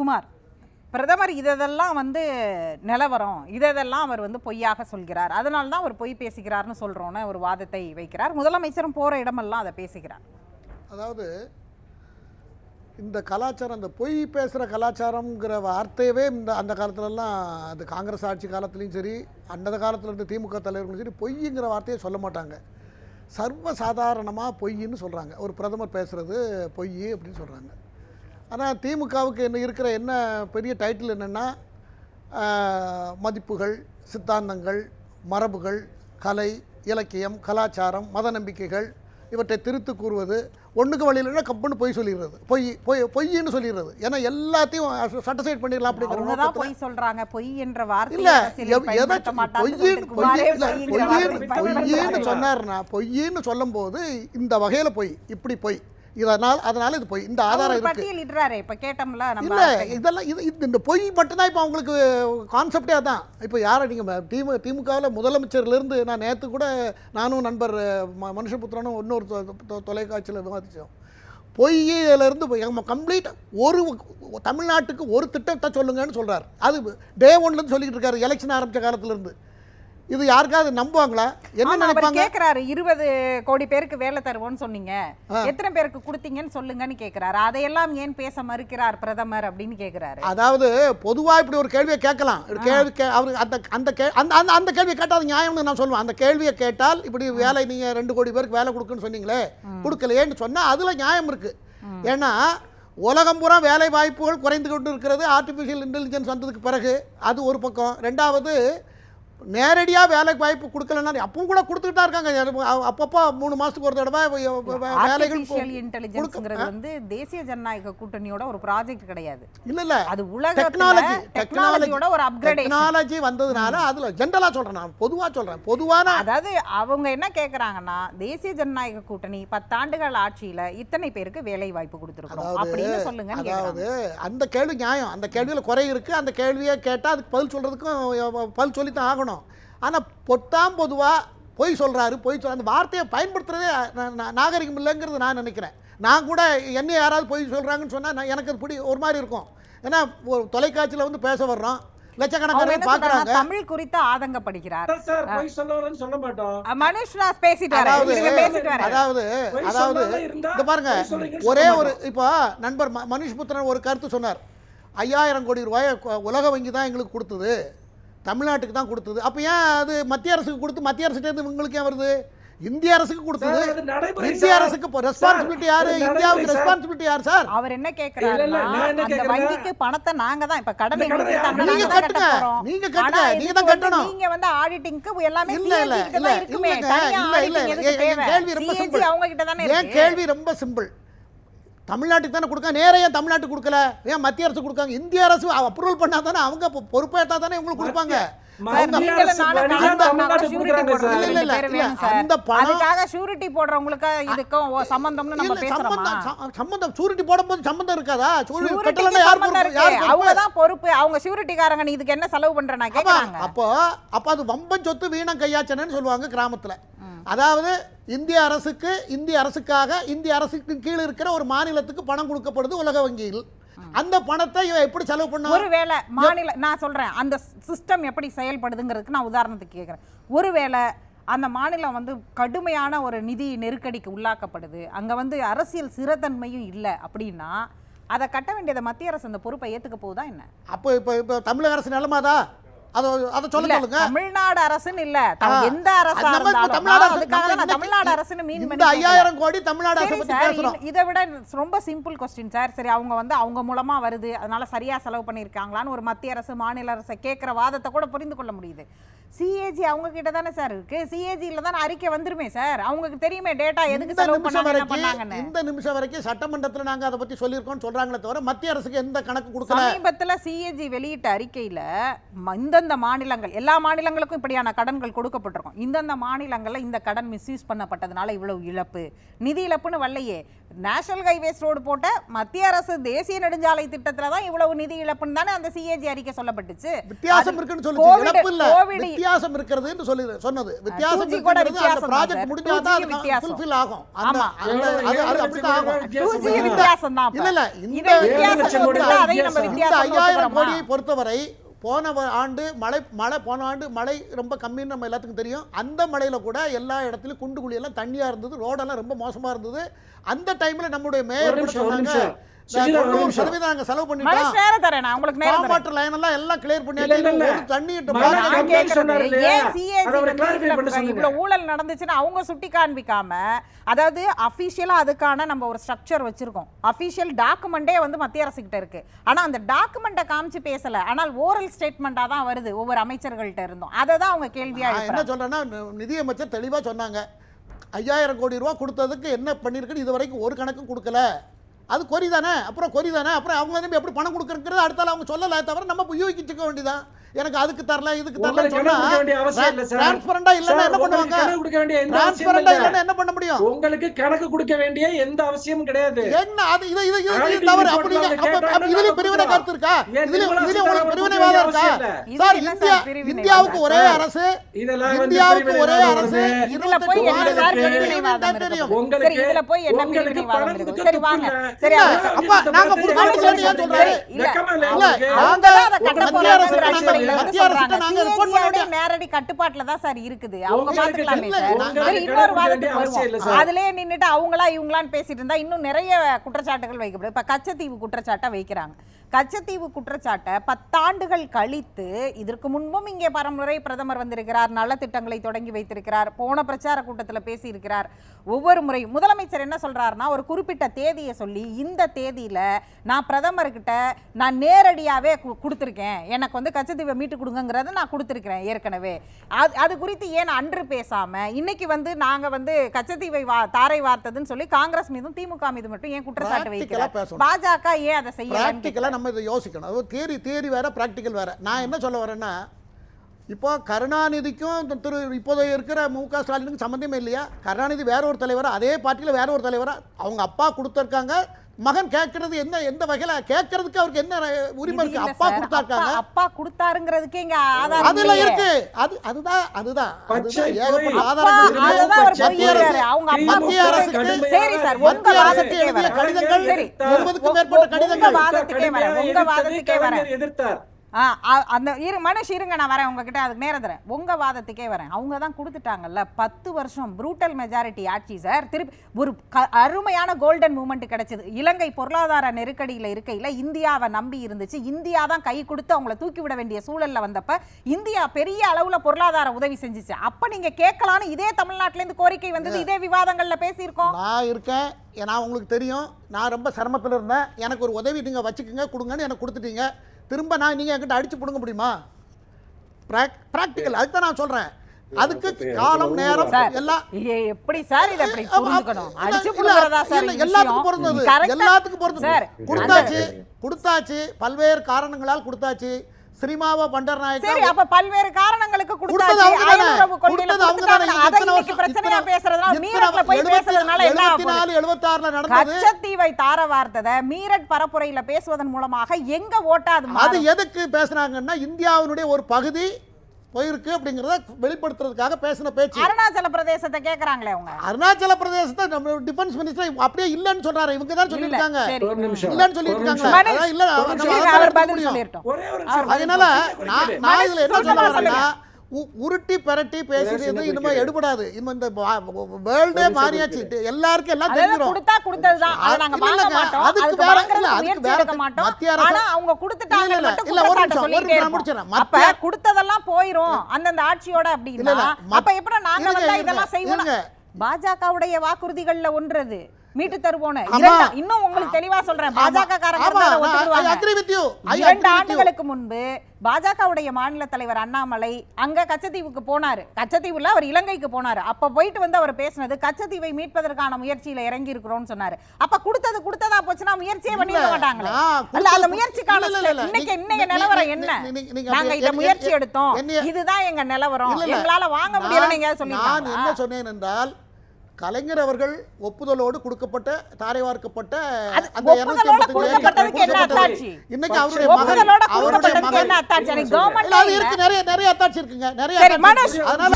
குமார் பிரதமர் இதெல்லாம் வந்து நிலவரம் இதெல்லாம் அவர் வந்து பொய்யாக சொல்கிறார். அதனால தான் அவர் பொய் பேசுகிறார்னு சொல்கிறோன்னு ஒரு வாதத்தை வைக்கிறார். முதலமைச்சரும் போகிற இடமெல்லாம் அதை பேசுகிறார். அதாவது இந்த கலாச்சாரம் இந்த பொய் பேசுகிற கலாச்சாரம்ங்கிற வார்த்தையவே இந்த அந்த காலத்துலலாம் அது காங்கிரஸ் ஆட்சி காலத்துலேயும் சரி அந்த காலத்தில் இருந்த திமுக தலைவர்களும் சரி பொய்ங்கிற வார்த்தையை சொல்ல மாட்டாங்க. சர்வ சாதாரணமாக பொய்ன்னு சொல்கிறாங்க ஒரு பிரதமர் பேசுகிறது பொய் அப்படின்னு சொல்கிறாங்க ஆனால் திமுகவுக்கு என்ன இருக்கிற என்ன பெரிய டைட்டில் என்னென்னா மதிப்புகள் சித்தாந்தங்கள் மரபுகள் கலை இலக்கியம் கலாச்சாரம் மத நம்பிக்கைகள் இவற்றை திருத்து கூறுவது ஒன்றுக்கு வழியிலன்னா கப்புன்னு பொய் சொல்லிடுறது. பொய் பொய் பொய்ன்னு சொல்லிடுறது. ஏன்னா எல்லாத்தையும் சட்டசைட் பண்ணிடலாம் அப்படிங்கிற பொய் சொல்றாங்க. பொய் என்ற வார்த்தை இல்ல பொய்யின்னு. சொன்னார்னா பொய்யின்னு சொல்லும்போது இந்த வகையில பொய் இப்படி பொய். இதனால் அதனால இது பொய் இந்த ஆதாரம் இருக்கு. இப்ப கேட்டோம்ல நம்ம இல்ல இதெல்லாம் இது இந்த பொய் மட்டும்தான் இப்போ அவங்களுக்கு கான்செப்டே அதான். இப்போ யாரை நீங்கள் திமு திமுகவில் முதலமைச்சர்லேருந்து நான் நேற்று கூட நானும் நண்பர் ம மனுஷபுத்திரனும் இன்னொரு தொலைக்காட்சியில் விவாதித்தோம் பொய்யிலேருந்து கம்ப்ளீட் ஒரு தமிழ்நாட்டுக்கு ஒரு திட்டத்தை சொல்லுங்கன்னு சொல்றார். அது டே ஒன்லேருந்து சொல்லிக்கிட்டு இருக்காரு எலெக்ஷன் ஆரம்பித்த காலத்துலேருந்து. இது யாருக்காவது நம்புவாங்களா? என்ன நினைப்பாங்க? கேக்குறாரு இருபது கோடி பேருக்கு வேலை தருவோம்னு சொன்னீங்க. எத்தனை பேருக்கு கொடுத்தீங்கன்னு சொல்லுங்கன்னு கேக்குறாரு. அதையெல்லாம் ஏன் பேச மறுக்கிறார் பிரதமர் அப்படின்னு கேக்குறாரு. அதாவது பொதுவாக இப்படி ஒரு கேள்வியை கேட்கலாம். கேள்வி கே அவர் அந்த அந்த அந்த அந்த கேள்வியை கேட்டால் நியாயம்னு நான் சொல்லுவேன். அந்த கேள்வியை கேட்டால் இப்படி வேலை நீங்கள் ரெண்டு கோடி பேருக்கு வேலை கொடுக்குன்னு சொன்னீங்களே கொடுக்கலையேன்னு சொன்னால் அதில் நியாயம் இருக்குது ஏன்னா உலகம் பூரா வேலை வாய்ப்புகள் குறைந்து கொண்டு இருக்கிறது ஆர்டிஃபிஷியல் இன்டெலிஜென்ஸ் வந்ததுக்கு பிறகு அது ஒரு பக்கம். ரெண்டாவது நேரடியாக வேலை வாய்ப்பு கொடுக்கலன்னா அப்பவும் கூட கொடுத்துட்டு தான் இருக்காங்க. அப்பப்போ மூணு மாதத்துக்கு ஒரு தடவை வேலைகள் இன்டெலிஜென்ஸ்ங்கிறது வந்து தேசிய ஜனநாயக கூட்டணியோட ஒரு ப்ராஜெக்ட் கிடையாது. இல்லை இல்லை. அது உலகத்துல டெக்னாலஜி டெக்னாலஜியோட ஒரு அப்கிரேடேஷன் டெக்னாலஜி வந்ததுனால அதுல ஜென்ரலா சொல்றேன் நான் பொதுவா சொல்றேன். பொதுவான அதாவது அவங்க என்ன கேக்குறாங்கன்னா தேசிய ஜனநாயக கூட்டணி பத்தாண்டுகள் ஆட்சியில இத்தனை பேருக்கு வேலை வாய்ப்பு கொடுத்துருக்கோம் அப்படின்னு சொல்லுங்கன்னு அதாவது அந்த கேள்வி நியாயம். அந்த கேள்வியில குறை இருக்கு. அந்த கேள்வியை கேட்டா அதுக்கு பதில் சொல்றதுக்கும் பதில் சொல்லித்தான் ஆகணும். ஆனா பொத்தாம் பொதுவா பொய் சொல்றாரு பொய் சொல்ற அந்த வார்த்தையை நா- நாகரிகம் இல்லைங்கிறது நான் நினைக்கிறேன். நான் கூட என்ன யாராவது பொய் சொல்றாங்கன்னு சொன்னா நான் எனக்கு அது பிடி ஒரு மாதிரி இருக்கும். ஏன்னா ஒரு தொலைக்காட்சியில வந்து பேச வர்றோம். தமிழ் குறித்து ஆதங்கப்படுகிறார். அதான் சார் பொய் சொல்லவரன்னு சொல்ல மாட்டோம். அஹ் மனுஷ் நான் பேசிட்டு வரேன் அதாவது அதாவது இந்த பாருங்க ஒரே ஒரு இப்போ நண்பர் மனுஷ் புத்திரன் ஒரு கருத்து சொன்னார். ஐயாயிரம் கோடி ரூபாயை உலக வங்கி தான் எங்களுக்கு கொடுத்தது. தமிழ்நாட்டுக்கு தான் கொடுத்தது அப்போ ஏன் அது மத்திய அரசுக்கு கொடுத்து மத்திய அரசுட்டேருந்து இவங்களுக்கு ஏன் வருது இந்திய அரசுக்கு கொடுத்தது இந்திய. அரசுக்கு ரெஸ்பான்சிபிலிட்டி யாரு இந்தியாவுக்கு. ரெஸ்பான்சிபிலிட்டி யார் சார் அவர் என்ன இல்ல, இல்ல, கேக்குறாருன்னா நான் என்ன அந்த கேக்குறேன்னா, வங்கிக்கு பணத்தை நாங்க தான் இப்ப கடன் கொடுத்தாங்க நீங்க கட்டுங்க. நீங்க கட்டுங்க. நீங்க தான் கட்டணும். நீங்க வந்து ஆடிட்டிங்க்கு எல்லாமே இல்ல, இல்ல, இல்ல, இருக்குமே தனியா எதுக்கு தேவை கேள்வி ரொம்ப simple. அவங்க கிட்ட தானே இருக்கு கேள்வி ரொம்ப சிம்பிள் தமிழ்நாட்டுக்கு தானே கொடுக்க நேரா ஏன் தமிழ்நாட்டுக்கு கொடுக்கல? ஏன் மத்திய அரசு கொடுக்காங்க? இந்திய அரசு அப்ரூவல் பண்ணா தானே அவங்க பொறுப்பேற்றா தானே உங்களுக்கு கொடுப்பாங்க. சம்பந்தம் சூரிட்டி போடும்போது சம்பந்தம் இருக்காதா? பொறுப்பு? அவங்க சூரிட்டிக்காரங்க நீ இதுக்கு என்ன செலவு பண்ற? நான் ஆமா, கேக்குறாங்க. அப்போ அப்போ அது வம்பன் சொத்து வீணம் கையாச்சனன்னு சொல்லுவாங்க கிராமத்துல. அதாவது இந்திய அரசுக்கு இந்திய அரசுக்காக இந்திய அரசுக்கு கீழே இருக்கிற ஒரு மாநிலத்துக்கு பணம் கொடுக்கப்படுது உலக வங்கியில். அந்த பணத்தை இவன் எப்படி செலவு பண்ண ஒருவேளை மாநில நான் சொல்றேன் அந்த சிஸ்டம் எப்படி செயல்படுதுங்கிறதுக்கு நான் உதாரணத்துக்கு கேட்குறேன் ஒருவேளை அந்த மாநிலம் வந்து கடுமையான ஒரு நிதி நெருக்கடிக்கு உள்ளாக்கப்படுது அங்க வந்து அரசியல் சிறத்தன்மையும் இல்லை அப்படின்னா அதை கட்ட வேண்டியதை மத்திய அரசு அந்த பொறுப்பை ஏத்துக்க போகுதா என்ன? அப்போ இப்போ இப்போ தமிழக அரசு நிலமாதா? அதை அதை சொல்ல இல்ல சொல்லுங்க. தமிழ்நாடு அரசுன்னு இல்ல. எந்த அரசா தமிழ்நாடு அரசுன்னு மீன் இந்த. ஐயாயிரம் கோடி தமிழ்நாடு அரசை பத்தி பேசுறோம். இதை விட ரொம்ப சிம்பிள் கொஸ்டின் சார் சரி அவங்க வந்து அவங்க மூலமா வருது. அதனால சரியா செலவு பண்ணியிருக்காங்களான்னு ஒரு மத்திய அரசு மாநில அரசை கேட்குற வாதத்தை கூட புரிந்து கொள்ள முடியுது. சிஏஜி அவங்க கிட்ட தானே சார் இருக்கு? சிஏஜியில் தானே அறிக்கை வந்துருமே சார். அவங்களுக்கு தெரியுமே டேட்டா எதுக்கு செலவு பண்ணாங்க இந்த நிமிஷம் வரைக்கும் சட்டமன்றத்துல நாங்க அதை பத்தி சொல்லியிருக்கோம்னு சொல்றாங்களே தவிர மத்திய அரசுக்கு எந்த கணக்கு கொடுக்கல. சமீபத்துல சிஏஜி வெளியிட்ட அறிக்கையில இந்தந்த மாநிலங்கள் எல்லா மாநிலங்களுக்கும் இப்படியான கடன்கள் கொடுக்கப்பட்டிருக்கும். இந்தந்த மாநிலங்கள்ல இந்த கடன் மிஸ்யூஸ் பண்ணப்பட்டதுனால இவ்வளவு இழப்பு. நிதி இழப்புன்னு வரலையே. நேஷனல் ஹைவேஸ் ரோடு போட்ட மத்திய அரசு தேசிய நெடுஞ்சாலை திட்டத்துல தான் இவ்வளவு நிதி இழப்புன்னு தானே அந்த சிஏஜி அறிக்கை சொல்லப்பட்டுச்சு. வித்தியாசம் இருக்குன்னு சொல்லுச்சு. கோவிட் வித்தியாசம் இருக்கிறதுன்னு சொல்லி சொன்னது வித்தியாசம் 2G கூட இருக்கிறது அந்த தான் ப்ராஜெக்ட். முடிஞ்சா 2G தான் அது வித்தியாசம். ஃபுல்ஃபில் ஆகும் அந்த அது அது அப்படித்தான் ஆகும் வித்தியாசம் 2G இல்ல. தான் இல்ல இல்ல இந்த. இந்த? கோடியை பொறுத்தவரை போன ஆண்டு மழை மழை போன ஆண்டு மழை ரொம்ப கம்மின்னு நம்ம எல்லாத்துக்கும் தெரியும் அந்த மழையில கூட எல்லா இடத்துலயும் குண்டு குழி எல்லாம் தண்ணியா இருந்தது ரோடெல்லாம் ரொம்ப மோசமா இருந்தது அந்த டைம்ல நம்முடைய மேயர் சொன்னாங்க சதவீதம் நாங்க செலவு மனுஷ பண்ணிட்டோம் நேரம் தரேன் நான் உங்களுக்கு நேரம் தரேன். காம்பாட்டர் லைன் எல்லாம் எல்லாம் கிளியர் பண்ணியாச்சு. தண்ணி. இவ்வளவு ஊழல் நடந்துச்சுன்னு அவங்க சுட்டி காண்பிக்காம அதாவது அபிஷியலா அதுக்கான நம்ம ஒரு ஸ்ட்ரக்சர் வச்சிருக்கோம். அபிஷியல் டாக்குமெண்டே வந்து மத்திய அரசு கிட்ட இருக்கு. ஆனா அந்த டாக்குமெண்ட்டை காமிச்சு பேசல. ஆனால் ஓரல் ஸ்டேட்மெண்டா தான் வருது ஒவ்வொரு அமைச்சர்கள்ட்ட இருந்தும். அதை தான் அவங்க கேள்வியா என்ன சொல்றேன்னா நிதியமைச்சர் தெளிவா சொன்னாங்க. ஐயாயிரம் கோடி ரூபா கொடுத்ததுக்கு என்ன பண்ணிருக்குன்னு இது வரைக்கும் ஒரு கணக்கும் கொடுக்கல. அது கொரி தானே? அப்புறம் கொரி தானே? அப்புறம் அவங்க வந்து எப்படி பணம் கொடுக்குறது அடுத்தால அவங்க சொல்லல. தவிர நம்ம யூகிச்சுக்க வேண்டியதான் எனக்கு அதுக்கு தரல இதுக்கு தரல சார். டிரான்ஸ்பரண்டா இல்லைன்னா சார், என்ன பண்ணுவாங்க? டிரான்ஸ்பரண்டா இல்ல. இல்லைன்னா என்ன பண்ண முடியும்? உங்களுக்கு கணக்கு கொடுக்க வேண்டிய எந்த அவசியமும் கிடையாது. என்ன? அது இது இது இது தவறு அப்படி அப்ப இதுல பிரிவினை? கருத்து இருக்கா? இதுல இதுல உங்களுக்கு பிரிவினைவாதம் இருக்கா? Sir India? இந்தியாவுக்கு ஒரே அரசு இதெல்லாம் வந்து இந்தியாவுக்கு ஒரே அரசு. இதுல போய் என்ன உங்களுக்கு- சார் பிரிவினைவாதம் இருக்கு. சரி இதுல போய் என்ன பிரிவினைவாதம் இருக்கு? சரி வாங்க. சரி அப்ப நாங்க நேரடி கட்டுப்பாட்டுல தான் சார் இருக்குது. அவங்க பாத்துக்கலாமே இன்னொரு வாதத்துக்கு வருவோம். சார். அதுலயே நின்னுட்டு அவங்களா இவங்களான்னு பேசிட்டு இருந்தா இன்னும் நிறைய குற்றச்சாட்டுகள் வைக்கப்படுது. இப்ப கச்சத்தீவு குற்றச்சாட்டை வைக்கிறாங்க. கச்சத்தீவு குற்றச்சாட்டை பத்தாண்டுகள் கழித்து இதற்கு முன்பும் இங்கே பரமுறை பிரதமர் வந்திருக்கிறார் நல்ல திட்டங்களை தொடங்கி வைத்திருக்கிறார் போன பிரச்சார கூட்டத்துல பேசியிருக்கிறார். ஒவ்வொரு முறை முதலமைச்சர் என்ன சொல்றாருன்னா ஒரு குறிப்பிட்ட தேதியை சொல்லி இந்த தேதியில நான் பிரதமர்கிட்ட நான் நேரடியாவே கு- கொடுத்திருக்கேன். எனக்கு வந்து கச்சத்தீவை மீட்டு கொடுங்கங்கிறத நான் கொடுத்திருக்கிறேன் ஏற்கனவே. அது அது குறித்து ஏன் அன்று பேசாம இன்னைக்கு வந்து நாங்க வந்து கச்சத்தீவை வா தாரை வார்த்ததுன்னு சொல்லி காங்கிரஸ் மீதும் திமுக மீது மட்டும் ஏன் குற்றச்சாட்டு வைக்கிறார்? பேசணும். பாஜக ஏன் அதை செய்யல ப்ராக்டிக்கலாக நம்ம இதை யோசிக்கணும். அது தியரி தியரி வேறு ப்ராக்டிக்கல் வேறு. நான் என்ன சொல்ல வரேன்னா இப்போ கருணாநிதிக்கும் இந்த திரு இப்போதைய இருக்கிற மு க. ஸ்டாலினுக்கும் சம்மந்தமே இல்லையா? கருணாநிதி வேற ஒரு தலைவராக அதே பார்ட்டியில் வேற ஒரு தலைவராக அவங்க அப்பா கொடுத்துருக்காங்க மகன் கேட்கறது என்ன எந்த வகையில? கேட்கறதுக்கு அவருக்கு என்ன உரிமை இருக்கு? அப்பா. கொடுத்தாருக்காங்க. அப்பா- கொடுத்தாருங்கிறதுக்கே இங்க ஆதாரம் அதுல. இருக்கு. அது அதுதான் அதுதான். மத்திய அரசுக்கு சரி சார். உங்க வாதத்துக்கே எழுதிய. கடிதங்கள் உங்க- மேற்பட்ட கடிதங்கள். உங்க வாதத்துக்கே வரேன். எதிர்த்தார். அந்த இரு மனுஷ் இருங்க நான் வரேன் உங்ககிட்ட அதுக்கு நேரம் தரேன். உங்க வாதத்துக்கே வரேன். அவங்க தான் கொடுத்துட்டாங்கல்ல பத்து வருஷம் ப்ரூட்டல் மெஜாரிட்டி ஆட்சி சார் திருப்பி ஒரு க- அருமையான கோல்டன் மூமெண்ட் கிடைச்சது. இலங்கை பொருளாதார நெருக்கடியில இருக்கையில இந்தியாவை நம்பி இருந்துச்சு. இந்தியா தான் கை கொடுத்து அவங்கள தூக்கி விட வேண்டிய சூழல்ல வந்தப்ப இந்தியா பெரிய அளவுல பொருளாதார உதவி செஞ்சுச்சு. அப்ப நீங்க கேட்கலான்னு இதே தமிழ்நாட்டுல இருந்து கோரிக்கை வந்தது இதே விவாதங்கள்ல பேசியிருக்கோம். நான் இருக்கேன். நான் உங்களுக்கு தெரியும். நான் ரொம்ப சிரமத்தில் இருந்தேன் எனக்கு ஒரு உதவி நீங்கள் வச்சுக்கோங்க கொடுங்கன்னு எனக்கு கொடுத்துட்டீங்க. திரும்ப நான் நீங்கள் என்கிட்ட அடிச்சு பிடுங்க முடியுமா? ப்ராக்டிக்கல் அதுக்கு தான் நான் சொல்கிறேன் அதுக்கு காலம் நேரம் எல்லாம் எப்படி சார் இதை எப்படி புரிஞ்சுக்கணும்? அடிச்சு புடுங்கறதா சார் எல்லாத்துக்கும்? பொருந்தது. எல்லாத்துக்கும் பொருந்தது. சார், கொடுத்தாச்சு கொடுத்தாச்சு பல்வேறு காரணங்களால் கொடுத்தாச்சு. சினிமாவை பண்டர் சரி நாயக்கா அப்ப பல்வேறு காரணங்களுக்கு கொடுத்தாச்சு. அயலுறவு கொள்கையில தானே. அதை இன்னைக்கு பிரச்சனையா பேசுறதுனால மீரட்ல போய் பேசுறதுனால என்ன ஆக எழுபத்தி போகுது? நாலு எழுபத்தாறுல நடந்தது கச்சத்தீவை தார வார்த்தத மீரட் பரப்புரையில பேசுவதன் மூலமாக எங்க ஓட்டா அது? எதுக்கு பேசுனாங்கன்னா இந்தியாவினுடைய ஒரு பகுதி போயிருக்கு அப்படிங்கறத வெளிப்படுத்துறதுக்காக பேசின பேச்சு. அருணாச்சல பிரதேசத்தை கேக்குறாங்களே அவங்க. அருணாச்சல பிரதேசத்தை நம்ம டிஃபென்ஸ் மினிஸ்டர் அப்படியே இல்லன்னு சொல்றாரு. இவங்க தான் நிமிஷம். இல்லன்னு அதான் இல்ல. அதனால நான் இதுல என்ன சொல்ல வரேன்னா உருட்டி பிரட்டி பேசுறது இனிமே. எடுபடாது. இந்த வேர்ல்டே மாறியாச்சு. எல்லாருக்கும் எல்லாம் அதாவது தெரிஞ்சிடும் கொடுத்தா கொடுத்ததுதான். அதை நாங்க வாங்க மாட்டோம். அதுக்கு வேற- இல்ல, அதுக்கு வேற மாட்டோம். மத்திய அரசு- ஆனா அவங்க கொடுத்துட்டாங்க மட்டும் இல்ல, ஒரு நிமிஷம், ஒரு சொல்லிட்டே நிமிஷம். முடிச்சிடுறேன். அப்ப கொடுத்ததெல்லாம் போயிரும். அந்தந்த ஆட்சியோட அப்படின்னா அப்ப எப்படி நாங்க வந்தா இதெல்லாம் செய்வோம். பாஜகவுடைய வாக்குறுதிகள்ல ஒன்றது. மீட்டு. இரண்டா- இன்னும் உங்களுக்கு தெளிவா சொல்றேன். பாஜக இரண்டு ஆண்டுகளுக்கு முன்பு பாஜகவுடைய மாநில தலைவர் அண்ணாமலை அங்க கச்சத்தீவுக்கு போனாரு. கச்சத்தீவுல அவர் இலங்கைக்கு போனாரு. அப்ப போயிட்டு வந்து அவர் பேசினது கச்சத்தீவை மீட்பதற்கான முயற்சியில இறங்கி இருக்கிறோம்னு சொன்னாரு. அப்ப கொடுத்தது கொடுத்ததா போச்சுன்னா முயற்சியே பண்ணிருக்க மாட்டாங்களே. அல்ல அந்த முயற்சிக்கான. இன்னைக்கு இன்னைக்கு நிலவரம் என்ன? நீங்க இத முயற்சி எடுத்தோம். இதுதான் எங்க நிலவரம். எங்களால வாங்க முடியல நீங்க நான் என்ன சொன்னேன் என்றால் கலைஞர் அவர்கள் ஒப்புதலோடு கொடுக்கப்பட்ட தாரை வார்க்கப்பட்ட அந்த ஒப்புதலோட 285 கொடுக்கப்பட்டதுக்கு என்ன கொடுக்கப்பட்டது. அத்தாட்சி? இன்னைக்கு அவருடைய மகன் அவருடைய மகன் இருக்கு நிறைய நிறைய அத்தாட்சி இருக்குங்க நிறைய. அதனால